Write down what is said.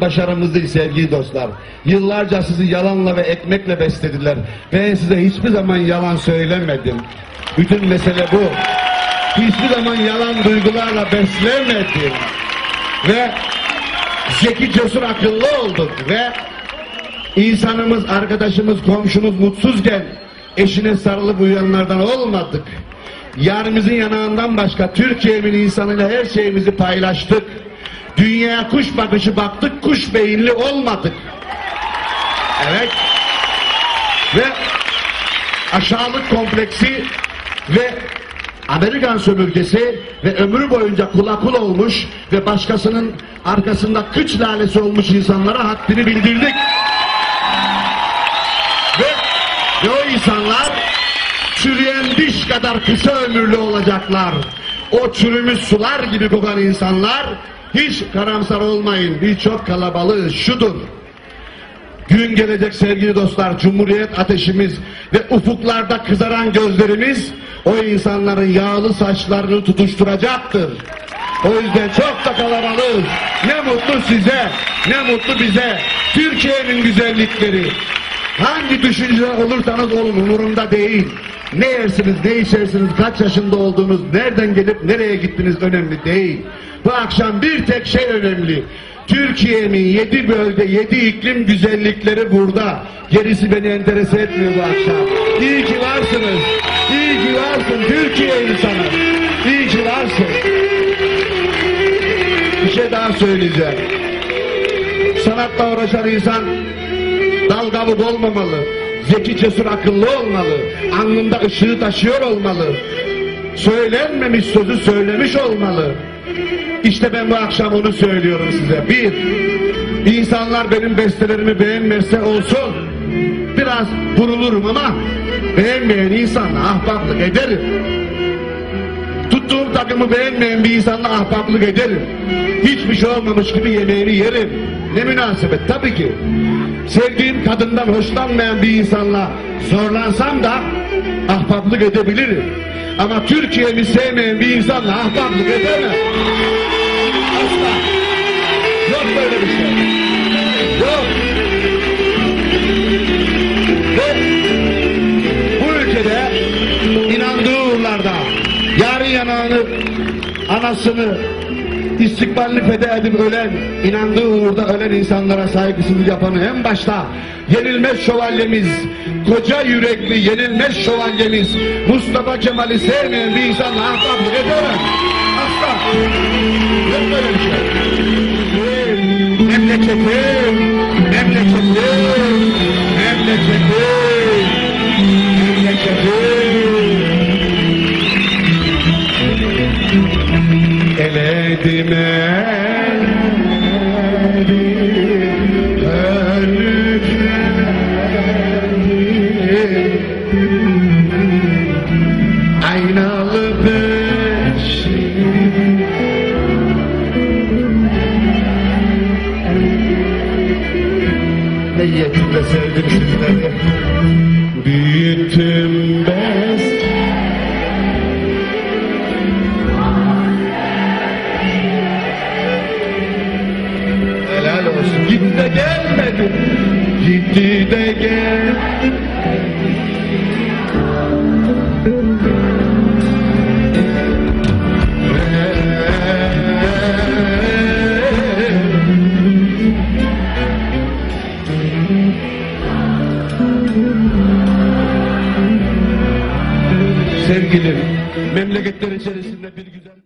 başarımız değil sevgili dostlar. Yıllarca sizi yalanla ve ekmekle beslediler. Ben size hiçbir zaman yalan söylemedim. Bütün mesele bu. Hiçbir zaman yalan duygularla beslemedim. Ve zeki, cesur, akıllı olduk ve insanımız, arkadaşımız, komşumuz mutsuzken eşine sarılıp uyuyanlardan olmadık. Yarımızın yanağından başka Türkiye'nin insanıyla her şeyimizi paylaştık. Dünyaya kuş bakışı baktık, kuş beyinli olmadık. Evet. Ve aşağılık kompleksi ve Amerikan sömürgesi ve ömrü boyunca kula kul olmuş ve başkasının arkasında kıç lalesi olmuş insanlara haddini bildirdik. Ve, ve o insanlar çürüyen diş kadar kısa ömürlü olacaklar. O çürümüş sular gibi kokan insanlar hiç karamsar olmayın. Biz çok kalabalığız. Şudur. Gün gelecek sevgili dostlar, Cumhuriyet ateşimiz ve ufuklarda kızaran gözlerimiz o insanların yağlı saçlarını tutuşturacaktır. O yüzden çok da kalabalığız. Ne mutlu size, ne mutlu bize. Türkiye'nin güzellikleri. Hangi düşüncede olursanız olun umurumda değil. Ne yersiniz, ne içersiniz, kaç yaşında olduğunuz, nereden gelip nereye gittiniz önemli değil. Bu akşam bir tek şey önemli. Türkiye'nin yedi bölge, yedi iklim güzellikleri burada. Gerisi beni enterese etmiyor bu akşam. İyi ki varsınız. İyi ki varsın Türkiye insanı. İyi ki varsın. Bir şey daha söyleyeceğim. Sanatla uğraşan insan dal kabuk olmamalı. Zeki, cesur, akıllı olmalı. Alnında ışığı taşıyor olmalı. Söylenmemiş sözü söylemiş olmalı. İşte ben bu akşam onu söylüyorum size. Bir, insanlar benim bestelerimi beğenmezse olsun. Biraz vurulurum ama beğenmeyen insanla ahbaplık ederim. Tuttuğum takımı beğenmeyen bir insanla ahbaplık ederim. Hiçbir şey olmamış gibi yemeğini yerim. Ne münasebet tabii ki. Sevdiğim kadından hoşlanmayan bir insanla zorlansam da ahbaplık edebilirim. Ama Türkiye'mi sevmeyen bir insanla ahbaplık edemem. Asla. Yok böyle bir şey. Yok. Ve bu ülkede inandığı uğurlarda yarın yanağını, anasını, istikbalini feda edip ölen, inandığı uğurda ölen insanlara saygısızlık yapanı en başta yenilmez şövalyemiz, koca yürekli yenilmez şövalyemiz Mustafa Kemal'i sevmeyen bir insanla ahbaplık edemem. Asla. Yok böyle bir şey. Memleketim, Eledim eledim, ölüfledim. Aynalı beşik Ne yetimle sevdim sizleri Büyüttüm best gelmedi. Gitti de gel. Sevgili memleketler içerisinde bir güzel